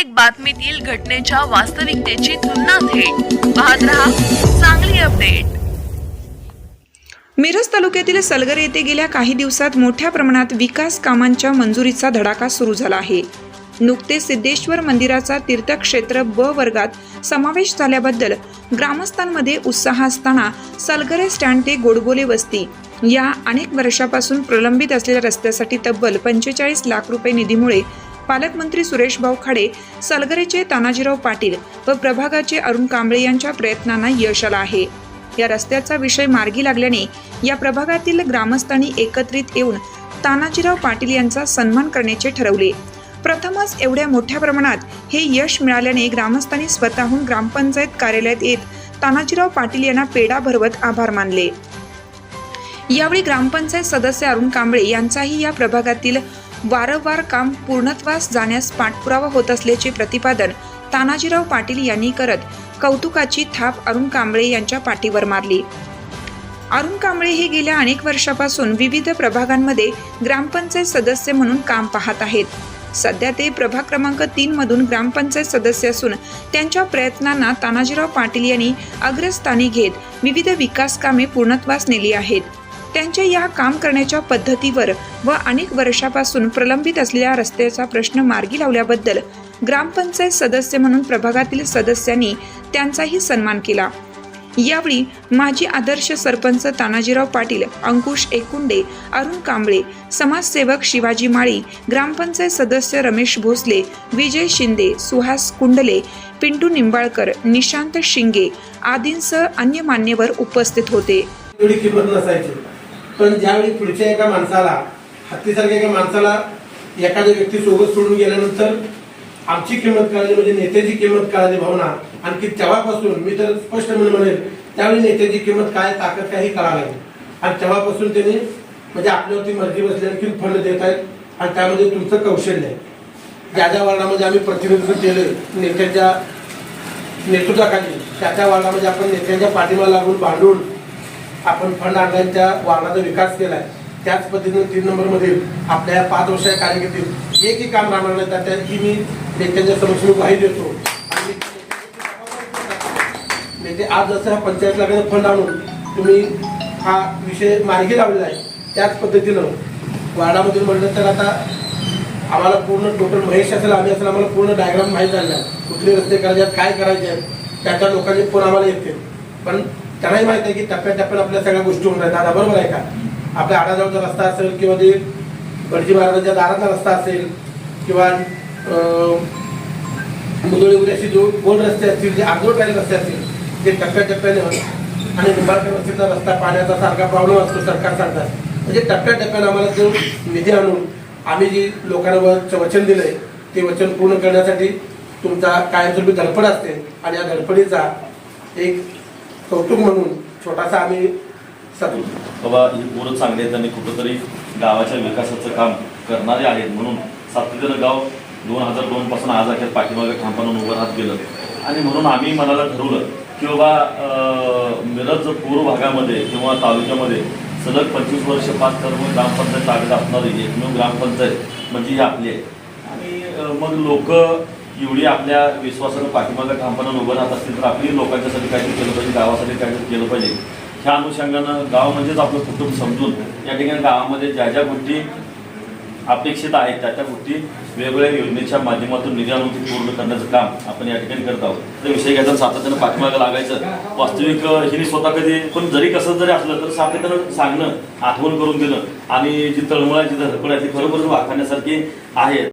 प्रत्येक बातमीतील घटनेच्या वास्तविकतेची तुलना थेट. पाहत रहा चांगली अपडेट. मिरज तालुक्यातील सलगर येथे गेल्या काही दिवसात मोठ्या प्रमाणात विकास कामांच्या मंजुरीचा धडाका सुरू झाला आहे. नुकतेच सिद्धेश्वर मंदिराचा तीर्थक्षेत्र ब वर्गात समावेश झाल्याबद्दल ग्रामस्थांमध्ये उत्साह असताना सलगरे स्टँड ते गोडबोले वस्ती या अनेक वर्षापासून प्रलंबित असलेल्या रस्त्यासाठी तब्बल पंचेचाळीस लाख रुपये निधीमुळे पालकमंत्री सुरेश भाऊ खाडे सलगरेचे तानाजीराव पाटील व प्रभागाचे अरुण कांबळे यांच्या प्रयत्नांना यश आलं आहे. या रस्त्याचा विषय मार्गी लागल्याने या प्रभागातील ग्रामस्थांनी एकत्रित येऊन तानाजीराव पाटील यांचा सन्मान करण्याचे ठरवले. प्रथमच एवढ्या मोठ्या प्रमाणात हे यश मिळाल्याने ग्रामस्थांनी स्वतःहून ग्रामपंचायत कार्यालयात येत तानाजीराव पाटील यांना पेढा भरवत आभार मानले. यावेळी ग्रामपंचायत सदस्य अरुण कांबळे यांचाही या प्रभागातील वारंवार काम पूर्णत्वास जाण्यास पाठपुरावा होत असल्याचे प्रतिपादन तानाजीराव पाटील यांनी करत कौतुकाची थाप अरुण कांबळे यांच्या पाठीवर मारली. अरुण कांबळे हे गेल्या अनेक वर्षापासून विविध प्रभागांमध्ये ग्रामपंचायत सदस्य म्हणून काम पाहत आहेत. सध्या ते प्रभाग क्रमांक तीन मधून ग्रामपंचायत सदस्य असून त्यांच्या प्रयत्नांना तानाजीराव पाटील यांनी अग्रस्थानी घेत विविध विकास कामे पूर्णत्वास नेली आहेत. त्यांच्या या काम करण्याच्या पद्धतीवर व अनेक वर्षापासून प्रलंबित असलेल्या रस्त्याचा प्रश्न मार्गी लावल्याबद्दल ग्रामपंचायत सदस्य म्हणून प्रभागातील सदस्यांनी त्यांचाही सन्मान केला. यावेळी माजी आदर्श सरपंच तानाजीराव पाटील अंकुश एकुंडे अरुण कांबळे समाजसेवक शिवाजी माळी ग्रामपंचायत सदस्य रमेश भोसले विजय शिंदे सुहास कुंडले पिंटू निंबाळकर निशांत शिंगे आदींसह अन्य मान्यवर उपस्थित होते. किंमत नसायची. पण ज्यावेळी पुढच्या एका माणसाला हत्तीसारख्या एका माणसाला एखाद्या व्यक्ती सोबत सोडून गेल्यानंतर आमची किंमत कळाली म्हणजे नेत्याची किंमत कळाली भावना. आणखी तेव्हापासून मी तर स्पष्ट म्हणून म्हणेल त्यावेळी नेत्याची किंमत काय ताकद काय ही कळायला लागली आणि तेव्हापासून त्यांनी म्हणजे आपल्यावरती मर्जी बसली आणखी फंड देत आहेत आणि त्यामध्ये तुमचं कौशल्य आहे. ज्या ज्या वार्डामध्ये आम्ही प्रतिनिधित्व केलं नेत्याच्या नेतृत्वाखाली त्या त्या वार्डामध्ये आपण नेत्यांच्या पाठीमा लागून भांडून आपण फंड आणल्याच्या वाहनाचा विकास केलाय त्याच पद्धतीने तीन नंबरमध्ये आपल्या या पाच वर्षाच्या कार्यकिर्दीत एकही काम राहणार नाही त्या- मी नेत्यांच्या समक्ष मी ग्वाही देतो. आणि नेते आज जसं ह्या पंचायत लाखाचा फंड आणून तुम्ही हा विषय मार्गी लावलेला आहे त्याच पद्धतीनं वार्डामधून म्हणलं तर आता आम्हाला पूर्ण टोटल महेश असेल आम्ही असेल आम्हाला पूर्ण डायग्राम माहीत झालेला आहे. कुठले रस्ते करायचे आहेत काय करायचे आहेत त्याच्या लोकांचे फोन आम्हाला येते पण त्यांनाही माहीत आहे की टप्प्याटप्प्याने आपल्या सगळ्या गोष्टी होऊन राहतात दादा बरोबर आहे का? आपल्या आडाजवळचा रस्ता असेल किंवा ते बडजी महाराजांच्या दाराचा रस्ता असेल किंवा मुदोळी उद्याशी जो गोल रस्ते असतील जे आंदोलकारी रस्ते असतील ते टप्प्याटप्प्याने आणि निंबाळकर वस्तीचा रस्ता पाण्याचा सारखा प्रॉब्लेम असतो सरकार सांगतात. म्हणजे टप्प्याटप्प्याने आम्हाला जो निधी आणून आम्ही जी लोकांना वचन दिलं आहे ते वचन पूर्ण करण्यासाठी तुमचा कायमस्वरूपी धडपड असते. आणि या धडपडीचा एक कौतुक म्हणून छोटासा आम्ही बाबा ही पोरं चांगले आहेत आणि कुठंतरी गावाच्या विकासाचं काम करणारे आहेत म्हणून सातवीचं गाव दोन हजार दोन पासून आज अखेर पाठीमागे ठामपणून उभं राहत गेलं. आणि म्हणून आम्ही मनाला ठरवलं की बाबा मिरज पूर्व भागामध्ये किंवा तालुक्यामध्ये सलग पंचवीस वर्ष पाच कर्म ग्रामपंचायत ताब्यात असणारी एकमेव ग्रामपंचायत म्हणजे ही आपली आहे. आणि मग लोक एवढी आपल्या विश्वासानं पाठिंबाच्या ठामपणानं उभं राहत असतील तर आपली लोकांच्यासाठी काहीतरी केलं पाहिजे गावासाठी काहीतरी केलं पाहिजे. ह्या अनुषंगानं गाव म्हणजेच आपलं कुटुंब समजून या ठिकाणी गावामध्ये ज्या ज्या गोष्टी अपेक्षित आहेत त्या त्या गोष्टी वेगवेगळ्या योजनेच्या माध्यमातून निधी आणून पूर्ण करण्याचं काम आपण या ठिकाणी करत आहोत. तर विषय घ्यायचा सातत्यानं पाठीमागं लागायचं. वास्तविक हिने स्वतः कधी पण जरी कसं जरी असलं तर सातत्यानं सांगणं आठवण करून देणं आणि जी तळमळाची आहे जी धडपड आहे ती खरोखरच वाखाण्यासारखी आहे.